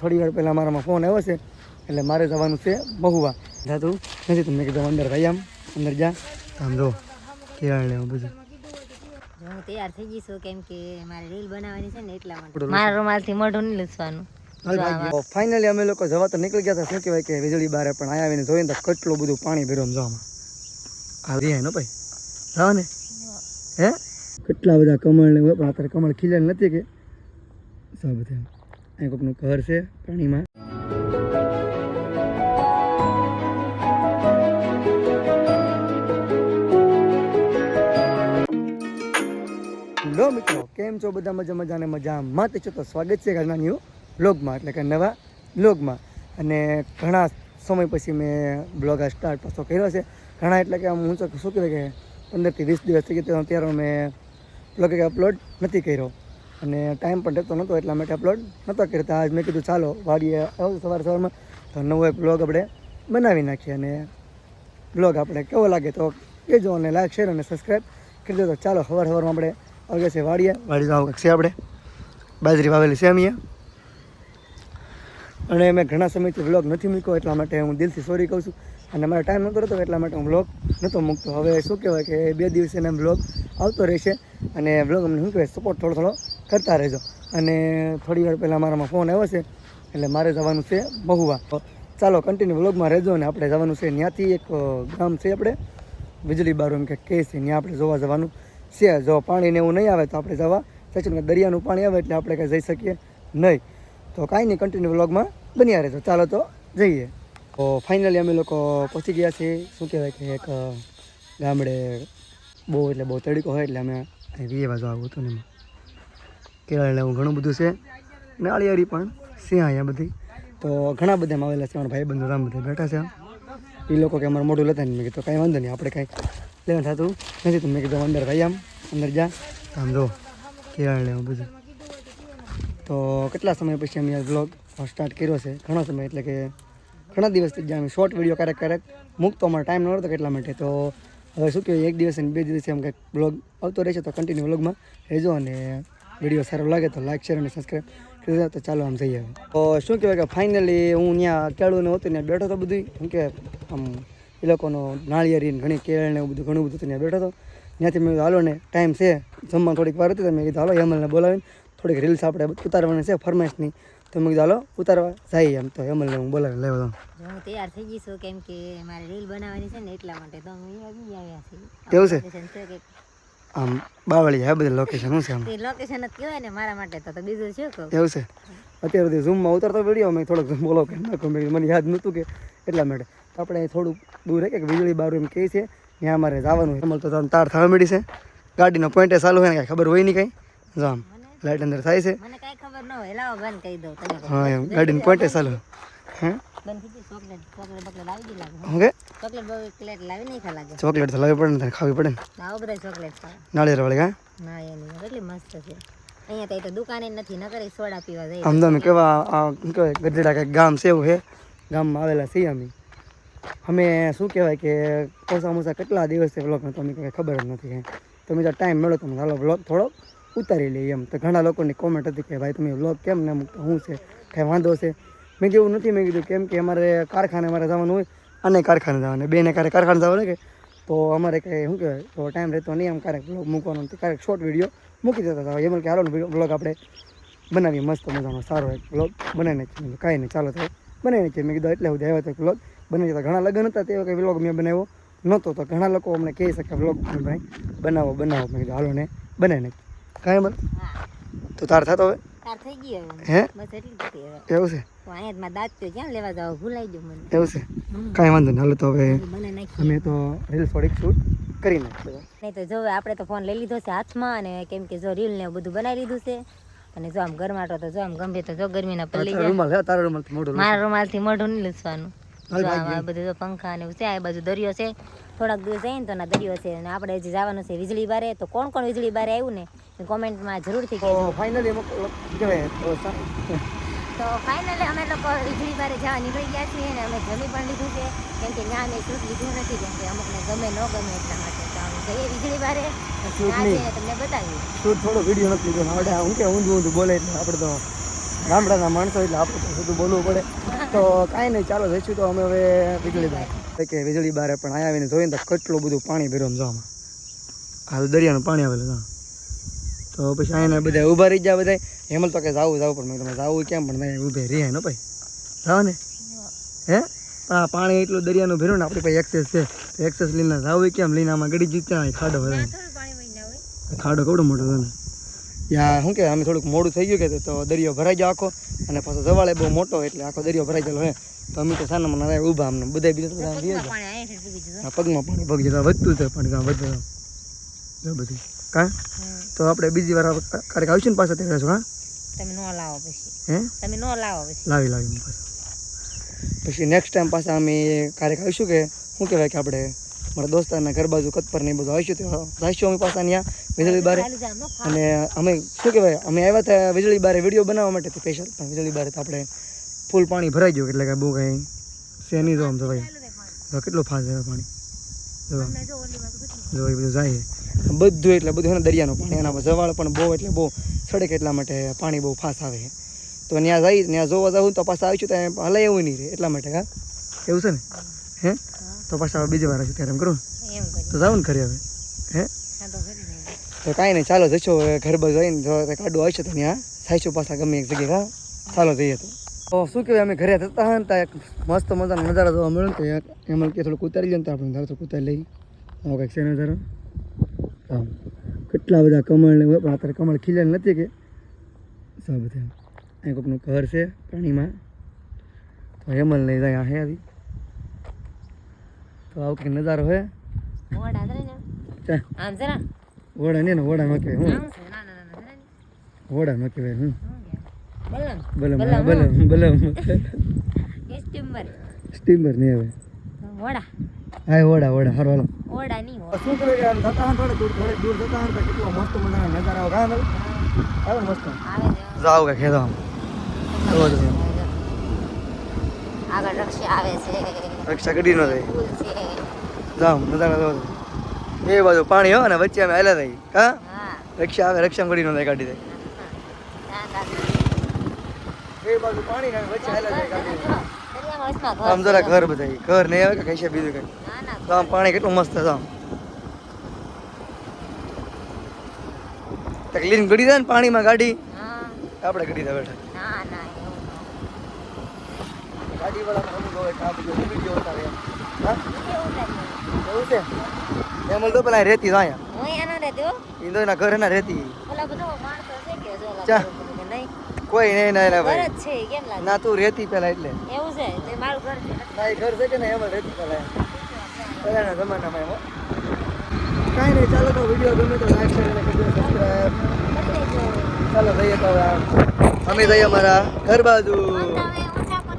થોડી વાર પહેલાં મારામાં ફોન આવ્યો છે એટલે મારે જવાનું છે મહુવા. જાતું નથી તમને કીધું અંદર ભાઈ આમ અંદર જા. આમ જો કેળા લેવું બધું. હું તૈયાર થઈ ગઈ છું કેમ કે મારે રીલ બનાવવાની છે ને એટલા માટે. મારા રૂમાલથી મોઢું નહીં લૂછવાનું ફાઇનલી અમે લોકો જવા તો નીકળી ગયા હતા. શું કહેવાય કે વીજળી બારે પણ અહીંયા આવીને જોઈને તો કેટલું બધું પાણી ભર્યું જવામાં આ રહ્યા નો ભાઈ. જાવ ને હે? કેટલા બધા કમળ ને પણ અત્યારે કમળ ખીલે નથી કે. સૌ બધા અહીં કોકનું ઘર છે પાણીમાં. લો મિત્રો, કેમ છો? બધા મજા મજા ને મજામાં તે છો? તો સ્વાગત છે ઘરના ન્યૂ બ્લોગમાં એટલે કે નવા બ્લોગમાં અને ઘણા સમય પછી મેં બ્લોગ આ સ્ટાર્ટ પાછો કર્યો છે. ઘણા એટલે કે આમ હું શું કહેવાય કે પંદરથી વીસ દિવસ થઈ ગયા ત્યારે મેં બ્લોગ અપલોડ નથી કર્યો. અને ટાઈમ પણ રહેતો નહોતો એટલા માટે અપલોડ નહોતો કરતા. આજ મેં કીધું, ચાલો, વાડીએ આવું સવાર સવારમાં. તો નવો એક બ્લોગ આપણે બનાવી નાખીએ અને બ્લોગ આપણે કેવો લાગે તો કહેજો અને લાઈક શેર અને સબસ્ક્રાઈબ કરી તો ચાલો, સવાર સવારમાં આપણે આવી છે વાડીએ. વાડી જવું છે આપણે. બાજરી વાવેલી છે અમે અને મેં ઘણા સમયથી વ્લોગ નથી મૂક્યો, એટલા માટે હું દિલથી સોરી કહું છું. અને મારે ટાઈમ નહોતો રહેતો, એટલા માટે હું વ્લોગ નહોતો મૂકતો. હવે શું કહેવાય કે બે દિવસે એને વ્લોગ આવતો રહેશે. અને વ્લોગ અમને શું કહેવાય સપોર્ટ થોડો થોડો કરતા રહેજો. અને થોડી વાર પહેલાં મારામાં ફોન આવ્યો છે, એટલે મારે જવાનું છે મહુવા. ચાલો કન્ટિન્યુ વ્લોગમાં રહેજો અને આપણે જવાનું છે ત્યાંથી એક ગામ છે આપણે. વીજળી બારો એમ કે કહે છે, ત્યાં આપણે જોવા જવાનું છે. જો પાણીને એવું નહીં આવે તો આપણે જવા. સચિન દરિયાનું પાણી આવે એટલે આપણે કંઈ જઈ શકીએ નહીં. તો કાંઈ નહીં કન્ટિન્યુ વ્લોગમાં બન્યા રહેજો. ચાલો તો જઈએ. તો ફાઇનલી અમે લોકો પહોંચી ગયા છીએ. શું કહેવાય કે એક ગામડે બહુ એટલે બહુ તડકો હોય એટલે અમે અહીં વીએ બાજુ આવું હતું ને એમાં. કેળા લેવું ઘણું બધું છે. નાળિયેરી પણ છે અહીંયા બધી. તો ઘણા બધા આવેલા છે. મારા ભાઈ બંધુ રામ બધા બેઠા છે. એ લોકો કે અમારું મોઢું લેતા ને મેં કીધું, કાંઈ વાંધો નહીં, આપણે કાંઈ લેવા થતું નથી. તો મેં કીધું અંદર ભાઈ આમ, અંદર જા. આમ જો કેળા લેવું બધું. તો કેટલા સમય પછી અમે બ્લોગ સ્ટાર્ટ કર્યો છે? ઘણો સમય, એટલે કે ઘણા દિવસથી જ અમે શોર્ટ વીડિયો ક્યારેક ક્યારેક મૂકતો અમારો ટાઈમ ન હતો કેટલા માટે. તો હવે શું કહેવાય, એક દિવસ અને બે દિવસે એમ કંઈક બ્લોગ આવતો રહેશે, તો કન્ટિન્યુ બ્લોગમાં રહેજો અને વીડિયો સારો લાગે તો લાઈક શેર અને સબસ્ક્રાઈબ કરી દો તો ચાલો આમ જઈએ તો શું કહેવાય કે ફાઇનલી હું ત્યાં કેળું ને હતું ત્યાં બેઠો હતો બધું કેમ કે આમ એ લોકોનો નાળિયેરીને ઘણી કેળ ને બધું ઘણું બધું ત્યાં બેઠો હતો. ત્યાંથી મેં હાલો ને ટાઈમ છે. જમવા થોડીક વાર હતી તો મેં કીધું હાલો હેમલને બોલાવીને થોડીક રીલ્સ આપણે ઉતારવાની છે ફરમાઈશની. તો મેં કીધું હાલો ઉતારવા જઈએ. એમ તો હેમલને હું બોલાવી લેવા દઉં હું તૈયાર થઈ ગઈ છું કેમ કે મારે રીલ બનાવવાની છે ને એટલા માટે. તો હું આવી આવ્યા છીએ કેવું છે આમ બાવળી હે બધી લોકેશન શું છે આમ? લોકેશન જ કહેવાય ને મારા માટે તો બીજું શું કહું? એવું છે? અત્યારે સુધી ઝૂમમાં ઉતરતો વીડિયો મેં થોડોક બોલો કે નાખો મેં મને યાદ નહોતું કે એટલા માટે. તો આપણે થોડુંક દૂર રહે કે વીજળી બારું એમ કહે છે. ત્યાં અમારે જવાનું અમલ તો તાર તાર થવા મળી છે. ગાડીનો પોઈન્ટે ચાલુ હોય ને કાંઈ ખબર હોય નહીં કાંઈ. જો આમ લાઇટ અંદર થાય છે. મને કાંઈ ખબર ન હોય. લાવો બંધ કહી દઉં હા એમ. ગાડીનો પોઈન્ટે ચાલુ. હે? ચોકલેટ કે લાવી તો લાવવી પડે ને ખાવી પડે ને. આવો ચોકલેટ ખાવા. નાળિયેર વાળી હા? ના એની કેટલી મસ્ત છે. અહીંયા તો દુકાને જ નથી નકર એ સોડા પીવા જાય. આમ તો કેવા આ કહેવાય ગઢડા કંઈક ગામ છે એવું છે. ગામમાં આવેલા છીએ અમે. અમે શું કહેવાય કે ઓછા કેટલા દિવસથી બ્લોગ તો અમને કંઈ ખબર જ નથી તમે મેં ટાઈમ મળ્યો તો ચાલો વ્લોગ થોડો ઉતારી લઈએ એમ. તો ઘણા લોકોની કોમેન્ટ હતી કે ભાઈ તમે વ્લોગ કેમ ના મૂકતો? શું છે? કાંઈ વાંધો છે? મેં જેવું નથી મેં કીધું કેમ કે અમારે કારખાને મારે જવાનું હોય અને કારખાને જવાનું. બેને ક્યારેક કારખાને જવાનું કે? તો અમારે કંઈ શું કહેવાય તો ટાઈમ રહેતો નહીં આમ ક્યારેક બ્લોગ મૂકવાનો ક્યારેક શોર્ટ વીડિયો મૂકી દેતા હતા. એમ કે હાલો બ્લોગ આપણે બનાવીએ મસ્ત મજાનો સારો એક બ્લોગ બનાવીને જ કાંઈ નહીં ચાલો તો બનાવીને છે મેં કીધું એટલે સુધી આવ્યો તો બ્લોગ બનાવી જતા ઘણા લગ્ન હતા તે કંઈ બ્લોગ મેં બનાવ્યો નહોતો. તો ઘણા લોકો અમને કહી શકે બ્લોગ ભાઈ બનાવો બનાવો. મેં કીધું હાલો ને બનાવીને કાંઈ બોલ. હા. તો તાર થતો હવે? હે? એવું છે? અહીંયા દાંત તો ક્યાં લેવા જાવ ભૂલાઈ ગયું મને. એવું છે? કાંઈ વાંધો નહીં હાલો તો હવે અમે તો રીલ થોડીક શૂટ કરી નાખીએ. નહીં તો જો આપણે તો ફોન લઈ લીધો છે હાથમાં અને કેમ કે જો રીલ ને બધું બનાવી લીધું છે. અને જો આમ ગરમાટો તો જો આમ ગમે તો જો ગરમીના પલ્લી રૂમાલ તારો રૂમાલ મોઢું મારા રૂમાલથી મોઢું નહીં આ બધું જો પંખા ને છે આ બાજુ દરિયો છે. થોડાક દિવસ જઈએ ને તો ના દરિયો છે. અને આપણે હજી જવાનું છે વીજળી બારે તો કોણ કોણ વીજળી બારે આવ્યું ને? કોમેન્ટમાં જરૂરથી ફાઇનલી તો ફાઇનલી અમે લોકો વીજળી બારે જવા નીકળી ગયા છીએ અને અમે જમી પણ લીધું છે. કેમ કે ત્યાં અમે શૂટ લીધું નથી કેમ કે અમુકને ગમે ન ગમે એટલા માટે. તો અમે જઈએ વીજળી બારે. ત્યાં જઈને તમને બતાવીએ. શૂટ થોડો વીડિયો નથી લીધો. આવડે હું કે ઊંધું ઊંધું બોલે એટલે આપણે તો ગામડાના માણસો એટલે આપણે તો બધું બોલવું પડે. તો કાંઈ નહીં ચાલો જઈશું તો અમે હવે વીજળી બાર. કે વીજળી બારે પણ આવીને જોઈએ ને તો કેટલું બધું પાણી ભર્યું જવામાં. હાલ દરિયાનું પાણી આવેલું હા. તો પછી અહીંયા બધા ઊભા રહી જાય બધા હેમલ તો કે જાવું જાવું પણ મેં તમે જાવું કેમ? પણ મેં ઊભે રહ્યા ને ભાઈ. જાવ ને. હે? પણ આ પાણી એટલું દરિયાનું ભર્યું ને આપણી પાસે એક્સેસ છે. તો એક્સેસ લઈને જાવું કેમ? લઈને આમાં ગડી જીત્યા ખાડો હોય. ખાડો કેવડો મોટો તમે યા શું કે અમે થોડુંક મોડું થઈ ગયું કે તો દરિયો ભરાઈ ગયો આખો. અને પાછો જવાળે બહુ મોટો એટલે આખો દરિયો ભરાઈ ગયેલો હે. તો અમે તો સાના મને ઊભા અમને બધા બીજા બધા પગમાં પાણી પૂગી જતું વધતું છે પણ કાં વધતું બધું. કાં? તો આપણે બીજી વાર ક્યારેક આવીશું ને પાછા ત્યારે હા? તમે ન લાવો પછી. હે? તમે ન લાવો પછી. લાવી લાવી પાછા. પછી નેક્સ્ટ ટાઈમ પાછા અમે ક્યારેક આવીશું કે શું કહેવાય કે આપણે મારા દોસ્તારના ઘર બાજુ કતપર ને બધું આવીશું તો આવીશું અમે પાછા ત્યાં વીજળી બારે. અને અમે શું કહેવાય અમે આવ્યા હતા વીજળી બારે વીડિયો બનાવવા માટે સ્પેશિયલ પણ વીજળી બારે તો આપણે ફૂલ પાણી ભરાઈ ગયું એટલે કે બહુ કાંઈ છે નહીં તો આમ તો ભાઈ. કેટલું ફાસ્ટ છે પાણી? જો એ બધું જાય. બધું એટલે બધું દરિયાનું પાણી. એના જવાળ પણ બહુ એટલે બહુ સડક એટલા માટે પાણી બહુ ફાસ આવે છે. તો ત્યાં જઈ ત્યાં જોવા જાઉં તો પાછા આવીશું ત્યાં હલાય એવું નહીં રહે એટલા માટે હા? એવું છે ને? હે? તો પાછા હવે બીજી વાર આવશું ત્યારે એમ કરું તો જાઉં ને ઘરે હવે. હે? તો કાંઈ નહીં ચાલો જશો ઘર બાજુ જઈને જો કાઢું આવશે તો ત્યાં થાઈશું પાછા ગમે એક જગ્યાએ હા? ચાલો જઈએ તો. તો શું કહેવાય અમે ઘરે જતા હોય ને ત્યાં એક મસ્ત મજાનો નજારો જોવા મળ્યો ને તો એમાં કે થોડુંક ઉતારી લે ને તો આપણે ધારો તો ઉતારી લઈ આવો કંઈક છે નજારો. આમ કેટલા બધા કમળ અત્યારે કમળ ખીલેલ નથી કે સા બધા અહીં કોઈકનું ઘર છે પાણીમાં. તો હેમલ નહીં જાય હે આવી તો આવું કંઈક નજારો હે. વોડા ને. ચા નો કહેવાય હું. વોડા ના કહેવાય હું. બલમ. બલમ બલમ, સ્ટીમર. સ્ટીમર નહીં આવે ઓડા હા ઓડા ઓડા હરવાનો ઓડા નહીં હોય. શું કરે કે હોય થોડે દૂર થોડે દૂર જતા હોય કેટલો મસ્ત મજાના નજારા આવે. કાં આવે? મસ્ત? આવે જાવ કે ખેતો આમ. આગળ રક્ષા આવે છે. રક્ષા કડી નો થાય. જાવ નજારા જોવો એ બાજુ પાણી હો અને વચ્ચે અમે હાલ્યા થઈ કા હા? રક્ષા આવે રક્ષા કડી ન થાય કાઢી દે એ બાજુ પાણી ને વચ્ચે હાલ્યા થાય કાઢી આમ જરા ઘર બધા ઘર નહીં આવે કે કઈ છે બીજું કઈ? તો આમ પાણી કેટલું મસ્ત છે આમ. તકલીફ ગડી જાય ને પાણીમાં ગાડી? આપણે ગડી જાય બેઠા. ગાડી વાળા હોય આ બધું ઉતારે હા? એવું છે? એમ તો પેલા રેતી અહીંયા. હું ન હો. ઘર એના રેતી ચા બધા માણસો છે કે જો ઓલા ચા. ઘર બધું કે નહીં? કોઈ નહીં ના ઘર ભાઈ. જ છે કેમ લાગે? ના તું રેતી પેલા એટલે. એવું છે તે મારું ઘર છે. ના એ ઘર છે કે ને એમાં રેતી પેલા. પહેલાના જમાનામાં એમ હો. કાંઈ નહીં ચાલો તો વીડિયો ગમે તો લાઈક શેર અને સબસ્ક્રાઈબ ચાલો જઈએ તો હવે અમે જઈએ અમારા ઘર બાજુ.